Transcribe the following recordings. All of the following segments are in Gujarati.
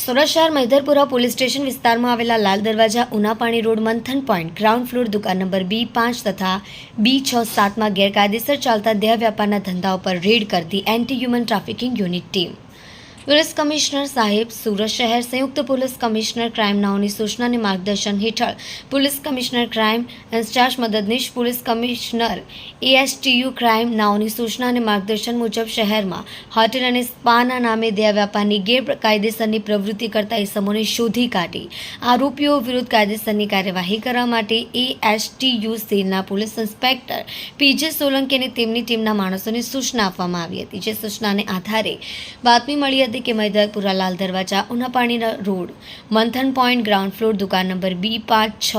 સુરત શહેર મૈધરપુરા પોલીસ સ્ટેશન વિસ્તારમાં આવેલા Lal Darwaja Unapani road Manthan point, ground floor દુકાન નંબર બી પાંચ તથા બી છ સાતમાં ગેરકાયદેસર ચાલતા દેહ વ્યાપારના ધંધા ઉપર રેડ કરતી anti human trafficking unit team. Police commissioner સાહેબ સુરત શહેર સંયુક્ત પોલીસ કમિશનર ક્રાઇમ નાઓની સૂચનાને માર્ગદર્શન હેઠળ પોલીસ કમિશનર ક્રાઇમ ઇન્ચાર્જ મદદનીશ પોલીસ કમિશનર એએસટીયુ ક્રાઇમ નાઓની સૂચના માર્ગદર્શન મુજબ શહેરમાં હોટેલ અને સ્પાના નામે દેહ વ્યાપારની ગેરકાયદેસરની પ્રવૃત્તિ કરતા ઇસમોને શોધી કાઢી. આરોપીઓ વિરુદ્ધ કાયદેસરની કાર્યવાહી કરવા માટે એએસટીયુ સેલના પોલીસ ઇન્સ્પેક્ટર પીજે સોલંકી અને તેમની ટીમના માણસોને સૂચના આપવામાં આવી હતી, જે સૂચનાને આધારે બાતમી મળી હતી. કે Maidarpura Lal Darwaja ઉનાપાણીના road. Manthan point ground floor દુકાન નંબર બી પાંચ છ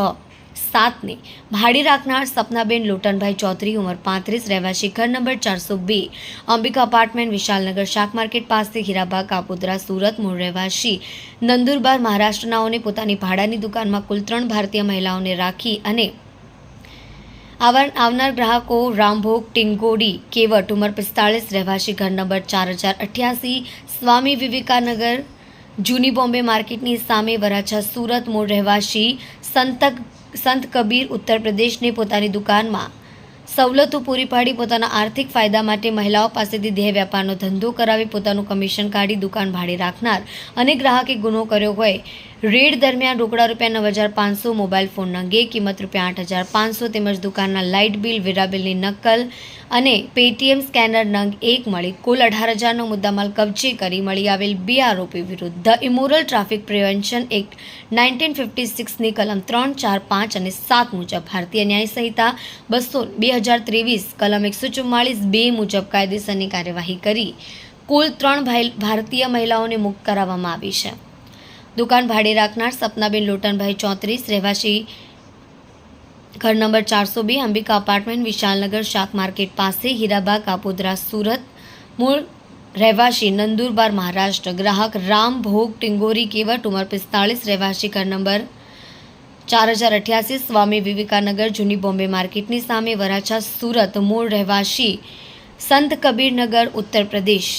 સાતને. ભાડે રાખનાર સપનાબેન લોટનભાઈ ચૌધરી, ઉંમર પાંત્રીસ, રહેવાસી ઘર નંબર ચારસો બે. અંબિકા અપાર્ટમેન્ટ વિશાલનગર શાક માર્કેટ પાસે હીરાબાગ, કાપોદરા, સુરત, મૂળ રહેવાસી. નંદુરબાર મહારાષ્ટ્રનાઓને પોતાની ભાડાની દુકાનમાં કુલ ત્રણ ભારતીય મહિલાઓને રાખી અને આવનાર ગ્રાહકો રામભોગ, ટિંગોડી, કેવટ, ઉંમર પિસ્તાળીસ, રહેવાસી ઘર નંબર ચાર હજાર અઠ્યાસી, સ્વામી વિવેકાનગર, જૂની બોમ્બે માર્કેટની સામે વરાછા સુરત મૂળ રહેવાસી સંતક, સંત કબીર ઉત્તર પ્રદેશને પોતાની દુકાનમાં સવલતો પૂરી પાડી પોતાના આર્થિક ફાયદા માટે મહિલાઓ પાસેથી દેહ વ્યાપારનો ધંધો કરાવી પોતાનું કમિશન કાઢી દુકાન ભાડે રાખનાર અને ગ્રાહકે ગુનો કર્યો હોય રેડ દરમિયાન રોકડા રૂપિયા નવ હજાર પાંચસો, મોબાઈલ ફોન અંગે કિંમત રૂપિયા આઠ હજાર પાંચસો તેમજ દુકાનના લાઇટ બિલ વીરા બિલની નકલ અને પેટીએમ સ્કેનર નંગ એક મળી કુલ અઢાર હજારનો મુદ્દામાલ કબજે કરી મળી આવેલ બે આરોપી વિરુદ્ધ. The immoral traffic prevention act nineteen fifty સિક્સની કલમ ત્રણ, ચાર, પાંચ અને સાત મુજબ ભારતીય ન્યાય સંહિતા બસો બે હજાર ત્રેવીસ, કલમ એકસો ચુમ્માળીસ બે મુજબ કાયદેસરની કાર્યવાહી કરી કુલ ત્રણ ભારતીય મહિલાઓને મુક્ત કરાવવામાં આવી છે. દુકાન ભાડે રાખનાર સપનાબેન લોટનભાઈ ચોત્રીસ, રહેવાસી ઘર નંબર ચારસો બે, અંબિકા અપાર્ટમેન્ટ વિશાલનગર શાક માર્કેટ પાસે હીરાબાગ કાપોદરા, સુરત. મૂળ રહેવાસી નંદુરબાર મહારાષ્ટ્ર. ગ્રાહક રામ ભોગ ટિંગોરી કેવટ, ઉંમર પિસ્તાળીસ, રહેવાસી ઘર નંબર ચાર હજાર અઠ્યાસી, સ્વામી વિવેકાનગર, જૂની બોમ્બે માર્કેટની સામે, વરાછા, સુરત. મૂળ રહેવાસી સંત કબીરનગર, ઉત્તર પ્રદેશ.